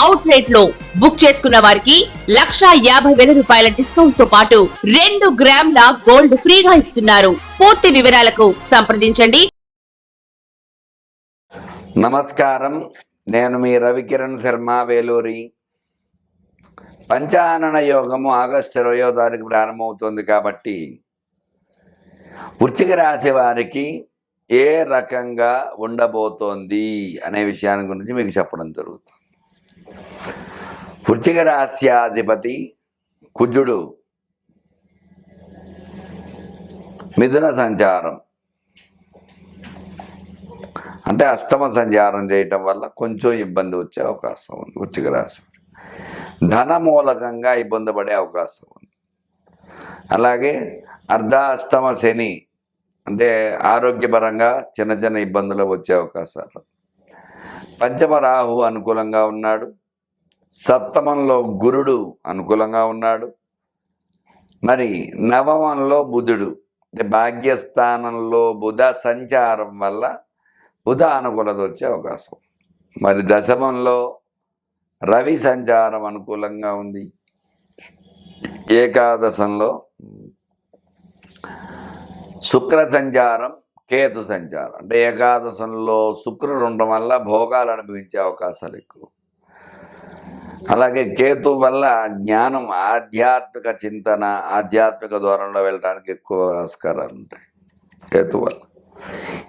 Out రేట్లో book చేసుకున్న వారికి లక్షా యాభై వేల రూపాయల డిస్కౌంట్తో పాటు రెండు గ్రాముల గోల్డ్ ఫ్రీగా ఇస్తున్నారు. పూర్తి వివరాలకు సంప్రదించండి. నమస్కారం. నేను మీ రవికిరణ్ శర్మ వేలూరి. పంచానన యోగము ఆగస్టు ఇరవయో తారీఖు ప్రారంభమవుతుంది కాబట్టి వృశ్చిక రాశి వారికి ఏ రకంగా ఉండబోతోంది అనే విషయాన్ని గురించి మీకు చెప్పడం జరుగుతుంది. వృశ్చిక రాశ్యాధిపతి కుజుడు. మిథున సంచారం. అంటే అష్టమ సంచారం చేయటం వల్ల కొంచెం ఇబ్బంది వచ్చే అవకాశం ఉంది వృశ్చిక రాశి. ధన మూలకంగా ఇబ్బంది పడే అవకాశం ఉంది. అలాగే అర్ధాష్టమ శని అంటే ఆరోగ్యపరంగా చిన్న చిన్న ఇబ్బందులు వచ్చే అవకాశాలు. పంచమ రాహు అనుకూలంగా ఉన్నాడు. సప్తమంలో గురుడు అనుకూలంగా ఉన్నాడు. మరి నవమంలో బుధుడు. అంటే భాగ్యస్థానంలో బుధ సంచారం వల్ల బుధ అనుకూలత వచ్చే అవకాశం. మరి దశమంలో రవి సంచారం అనుకూలంగా ఉంది. ఏకాదశంలో శుక్ర సంచారం కేతు సంచారం. అంటే ఏకాదశంలో శుక్రుడు ఉండడం వల్ల భోగాలు అనుభవించే అవకాశాలు ఎక్కువ. అలాగే కేతు వల్ల జ్ఞానం ఆధ్యాత్మిక చింతన ఆధ్యాత్మిక దూరంలో వెళ్ళడానికి ఎక్కువ ఆస్కారాలు ఉంటాయి. కేతు వల్ల.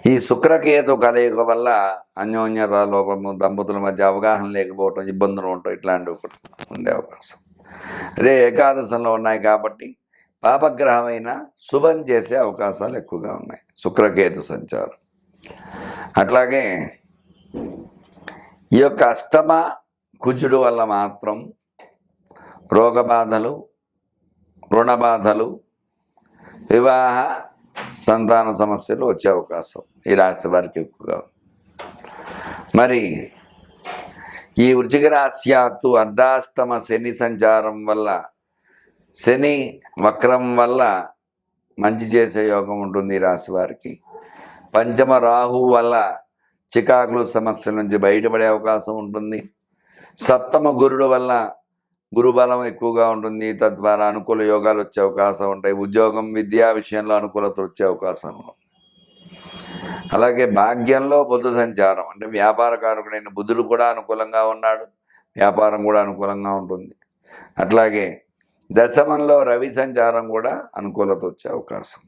ఈ శుక్రకేతు కలయిక వల్ల అన్యోన్యత లోపము దంపతుల మధ్య అవగాహన లేకపోవటం ఇబ్బందులు ఉండటం ఇట్లాంటివి ఒకటి ఉండే అవకాశం. అదే ఏకాదశంలో ఉన్నాయి కాబట్టి పాపగ్రహమైన శుభం చేసే అవకాశాలు ఎక్కువగా ఉన్నాయి. శుక్రకేతు సంచారం. అట్లాగే ఈ యొక్క అష్టమ కుజుడు వల్ల మాత్రం రోగబాధలు రుణబాధలు వివాహ సంతాన సమస్యలు వచ్చే అవకాశం ఈ రాశి వారికి ఎక్కువగా. మరి ఈ వృచిక రాశ్యాత్తు అర్ధాష్టమ శని సంచారం వల్ల శని వక్రం వల్ల మంచి చేసే యోగం ఉంటుంది ఈ రాశి వారికి. పంచమ రాహు వల్ల చికాకులు సమస్యల నుంచి బయటపడే అవకాశం ఉంటుంది. సప్తమ గురుడు వల్ల గురుబలం ఎక్కువగా ఉంటుంది. తద్వారా అనుకూల యోగాలు వచ్చే అవకాశం ఉంటాయి. ఉద్యోగం విద్యా విషయంలో అనుకూలత వచ్చే అవకాశం అలాగే భాగ్యంలో బుద్ధ సంచారం అంటే వ్యాపారకారకుడైన బుద్ధుడు కూడా అనుకూలంగా ఉన్నాడు. వ్యాపారం కూడా అనుకూలంగా ఉంటుంది. అట్లాగే దశమంలో రవి సంచారం కూడా అనుకూలత వచ్చే అవకాశం.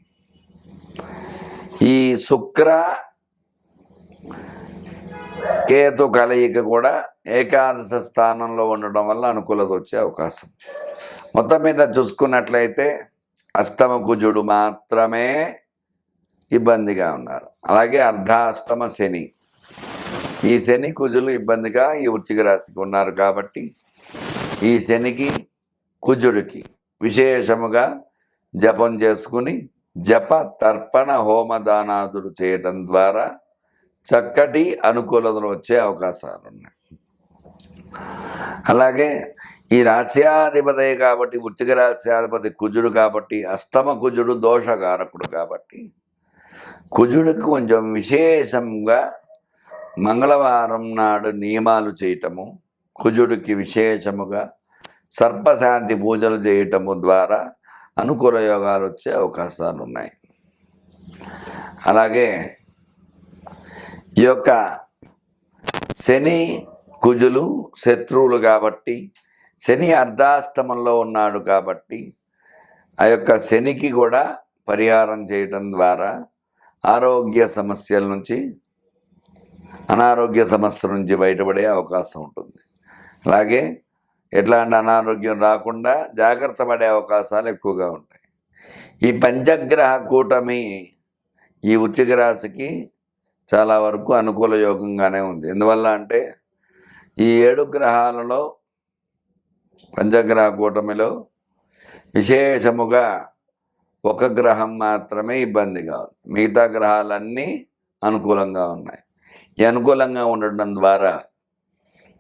ఈ శుక్ర కేతు కలయిక కూడా ఏకాదశ స్థానంలో ఉండడం వల్ల అనుకూలత వచ్చే అవకాశం. మొత్తం మీద చూసుకున్నట్లయితే అష్టమ కుజుడు మాత్రమే ఇబ్బందిగా ఉన్నారు. అలాగే అర్ధాష్టమ శని. ఈ శని కుజులు ఇబ్బందిగా ఈ వృచ్చిక రాశికి ఉన్నారు కాబట్టి ఈ శనికి కుజుడికి విశేషముగా జపం చేసుకుని జప తర్పణ హోమదానాదులు చేయటం ద్వారా చక్కటి అనుకూలతలు వచ్చే అవకాశాలు ఉన్నాయి అలాగే ఈ రాశ్యాధిపతి కాబట్టి వృత్తిక రాశ్యాధిపతి కుజుడు కాబట్టి అష్టమ కుజుడు దోషకారకుడు కాబట్టి కుజుడికి కొంచెం విశేషంగా మంగళవారం నాడు నియమాలు చేయటము కుజుడికి విశేషముగా సర్పశాంతి పూజలు చేయటము ద్వారా అనుకూల యోగాలు వచ్చే అవకాశాలు ఉన్నాయి అలాగే ఈ యొక్క శని కుజులు శత్రువులు కాబట్టి శని అర్ధాష్టమంలో ఉన్నాడు కాబట్టి ఆ యొక్క శనికి కూడా పరిహారం చేయటం ద్వారా ఆరోగ్య సమస్యల నుంచి అనారోగ్య సమస్యల నుంచి బయటపడే అవకాశం ఉంటుంది. అలాగే ఎట్లాంటి అనారోగ్యం రాకుండా జాగ్రత్త పడే అవకాశాలు ఎక్కువగా ఉంటాయి. ఈ పంచగ్రహ కూటమి ఈ వృశ్చిక రాశికి చాలా వరకు అనుకూల యోగంగానే ఉంది. ఎందువల్ల అంటే ఈ ఏడు గ్రహాలలో పంచగ్రహ కూటమిలో విశేషముగా ఒక గ్రహం మాత్రమే ఇబ్బందిగా ఉంది మిగతా గ్రహాలన్నీ అనుకూలంగా ఉన్నాయి. ఈ అనుకూలంగా ఉండడం ద్వారా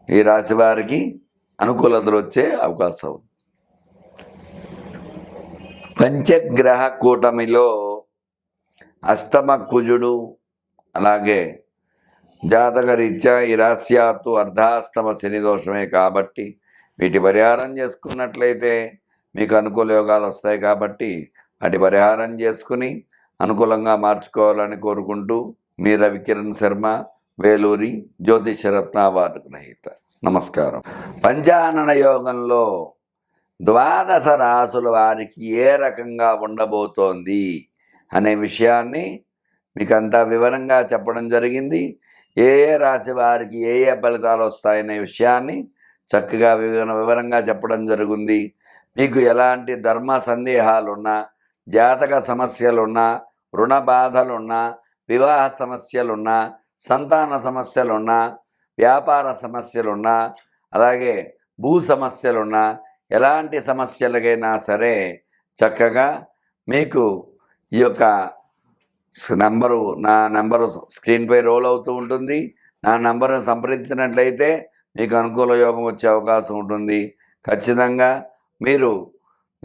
ఈ రాశి వారికి అనుకూలతలు వచ్చే అవకాశం ఉంది. పంచగ్రహ కూటమిలో అష్టమ కుజుడు అలాగే జాతకరీత్యా ఈ రాశ్యాత్తు అర్ధాష్టమ శని దోషమే కాబట్టి వీటి పరిహారం చేసుకున్నట్లయితే మీకు అనుకూల యోగాలు వస్తాయి కాబట్టి వాటి పరిహారం చేసుకుని అనుకూలంగా మార్చుకోవాలని కోరుకుంటూ మీ రవికిరణ్ శర్మ వేలూరి జ్యోతిషరత్న అవార్డు గ్రహీత నమస్కారం. పంచానన యోగంలో ద్వాదశ రాసుల వారికి ఏ రకంగా ఉండబోతోంది అనే విషయాన్ని మీకు అంతా వివరంగా చెప్పడం జరిగింది. ఏ ఏ రాశి వారికి ఏ ఏ ఫలితాలు వస్తాయనే విషయాన్ని చక్కగా వివర వివరంగా చెప్పడం జరిగింది. మీకు ఎలాంటి ధర్మ సందేహాలున్నా జాతక సమస్యలున్నా రుణ బాధలున్నా వివాహ సమస్యలున్నా సంతాన సమస్యలున్నా వ్యాపార సమస్యలున్నా అలాగే భూ సమస్యలున్నా ఎలాంటి సమస్యలకైనా సరే చక్కగా మీకు ఈ యొక్క నంబరు నా నంబరు స్క్రీన్పై రోల్ అవుతూ ఉంటుంది. నా నంబరును సంప్రదించినట్లయితే మీకు అనుకూల యోగం వచ్చే అవకాశం ఉంటుంది. ఖచ్చితంగా మీరు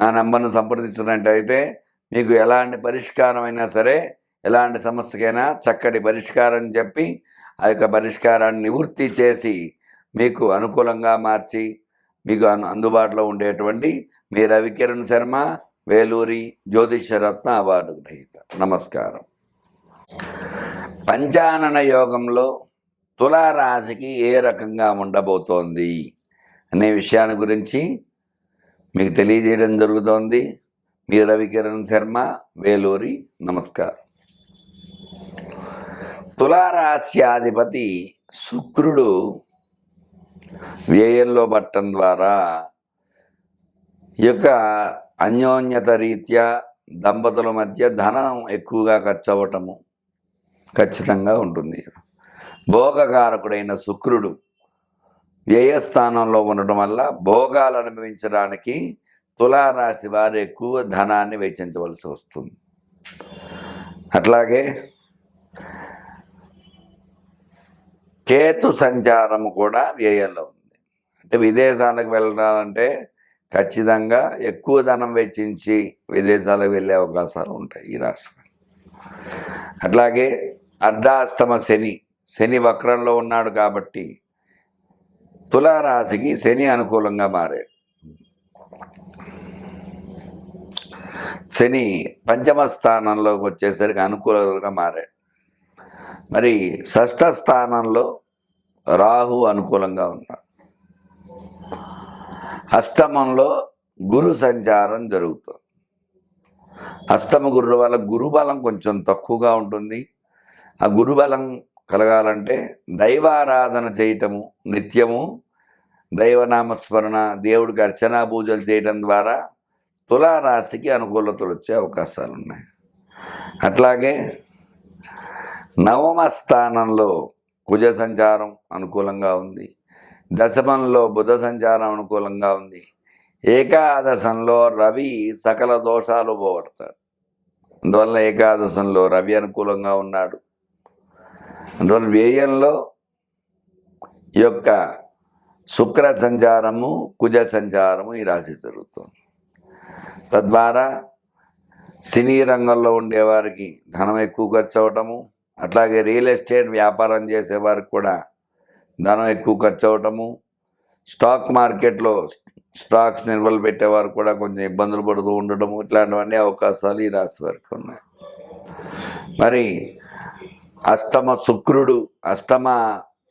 నా నంబర్ను సంప్రదించినట్లయితే మీకు ఎలాంటి పరిష్కారం అయినా సరే ఎలాంటి సమస్యకైనా చక్కటి పరిష్కారం చెప్పి ఆ యొక్క పరిష్కారాన్ని నివృత్తి చేసి మీకు అనుకూలంగా మార్చి మీకు అను అందుబాటులో ఉండేటువంటి మీ రవికిరణ్ శర్మ వేలూరి జ్యోతిషరత్న అవార్డు గ్రహీత. నమస్కారం. పంచానన యోగంలో తులారాశికి ఏ రకంగా ఉండబోతోంది అనే విషయాన్ని గురించి మీకు తెలియజేయడం జరుగుతోంది. మీ రవికిరణ్ శర్మ వేలూరి నమస్కారం. తులారాశ్యాధిపతి శుక్రుడు వ్యయంలో పట్టడం ద్వారా యొక్క అన్యోన్యత రీత్యా దంపతుల మధ్య ధనం ఎక్కువగా ఖర్చు అవ్వటము ఖచ్చితంగా ఉంటుంది. భోగకారకుడైన శుక్రుడు వ్యయస్థానంలో ఉండటం వల్ల భోగాలు అనుభవించడానికి తులారాశి వారు ఎక్కువ ధనాన్ని వెచ్చించవలసి వస్తుంది. అట్లాగే కేతు సంచారం కూడా వ్యయంలో ఉంది. అంటే విదేశాలకు వెళ్ళాలంటే ఖచ్చితంగా ఎక్కువ ధనం వెచ్చించి విదేశాలకు వెళ్ళే అవకాశాలు ఉంటాయి ఈ రాశి అట్లాగే అర్ధాస్తమ శని. శని వక్రంలో ఉన్నాడు కాబట్టి తులారాశికి శని అనుకూలంగా మారాడు. శని పంచమ స్థానంలోకి వచ్చేసరికి అనుకూలంగా మారాడు. మరి షష్ఠ స్థానంలో రాహు అనుకూలంగా ఉన్నాడు. అష్టమంలో గురు సంచారం జరుగుతుంది. అష్టమ గురువు వల్ల గురుబలం కొంచెం తక్కువగా ఉంటుంది. ఆ గురుబలం కలగాలంటే దైవారాధన చేయటము నిత్యము దైవనామస్మరణ దేవుడికి అర్చనా పూజలు చేయడం ద్వారా తులారాశికి అనుకూలతలు వచ్చే అవకాశాలు ఉన్నాయి అట్లాగే నవమ స్థానంలో కుజ సంచారం అనుకూలంగా ఉంది. దశమంలో బుధ సంచారం అనుకూలంగా ఉంది. ఏకాదశంలో రవి సకల దోషాలు పోగొడతాడు. అందువల్ల ఏకాదశంలో రవి అనుకూలంగా ఉన్నాడు. అందువల్ల వ్యయంలో ఈ యొక్క శుక్ర సంచారము కుజ సంచారము ఈ రాశి జరుగుతుంది. తద్వారా సినీ రంగంలో ఉండేవారికి ధనం ఎక్కువ ఖర్చు అవటము అట్లాగే రియల్ ఎస్టేట్ వ్యాపారం చేసేవారికి కూడా ధనం ఎక్కువ ఖర్చు అవటము స్టాక్ మార్కెట్లో స్టాక్స్ నిల్వలు పెట్టేవారు కూడా కొంచెం ఇబ్బందులు పడుతూ ఉండటము ఇట్లాంటివన్నీ అవకాశాలు ఈ రాశి వారికి ఉన్నాయి. మరి అష్టమ శుక్రుడు అష్టమ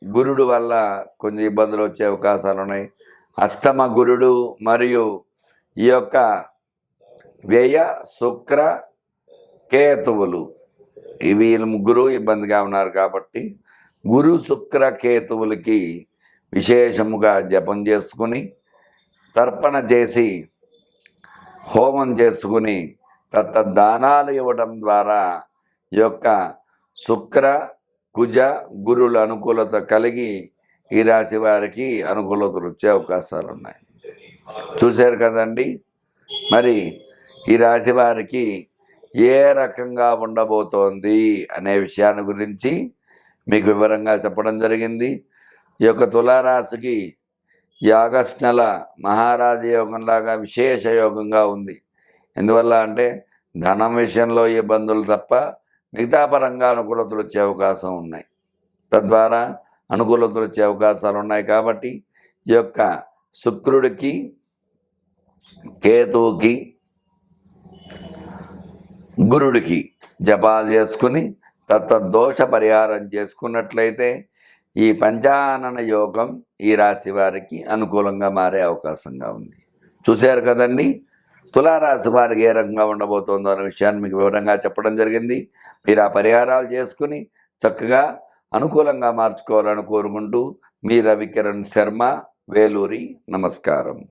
గురుడు వల్ల కొంచెం ఇబ్బందులు వచ్చే అవకాశాలు ఉన్నాయి. అష్టమ గురుడు మరియు ఈ యొక్క వ్యయ శుక్ర కేతువులు. ఇవి వీళ్ళు ముగ్గురు ఇబ్బందిగా ఉన్నారు కాబట్టి గురు శుక్ర కేతువులకి విశేషముగా జపం చేసుకుని తర్పణ చేసి హోమం చేసుకుని తత్త దానాలు ఇవ్వడం ద్వారా ఈ యొక్క శుక్ర కుజ గురుల అనుకూలత కలిగి ఈ రాశి వారికి అనుకూలతలు వచ్చే అవకాశాలు ఉన్నాయి. చూశారు కదండి? మరి ఈ రాశి వారికి ఏ రకంగా ఉండబోతోంది అనే విషయాన్ని గురించి మీకు వివరంగా చెప్పడం జరిగింది. ఈ యొక్క తులారాశికి యాగస్ట్ నెల మహారాజ యోగంలాగా విశేష యోగంగా ఉంది. ఎందువల్ల అంటే ధనం విషయంలో ఇబ్బందులు తప్ప మిగతా పరంగా అనుకూలతలు వచ్చే అవకాశం ఉన్నాయి. తద్వారా అనుకూలతలు వచ్చే అవకాశాలు ఉన్నాయి కాబట్టి ఈ యొక్క శుక్రుడికి కేతువుకి గురుడికి జపాలు చేసుకుని దోష పరిహారం చేసుకున్నట్లయితే ఈ పంచానన యోగం ఈ రాశి వారికి అనుకూలంగా మారే అవకాశంగా ఉంది. చూశారు కదండి? తులారాశి వారికి ఏ రకంగా ఉండబోతోందో అనే విషయాన్ని మీకు వివరంగా చెప్పడం జరిగింది. మీరు ఆ పరిహారాలు చేసుకుని చక్కగా అనుకూలంగా మార్చుకోవాలని కోరుకుంటూ మీ రవికిరణ్ శర్మ వేలూరి నమస్కారం.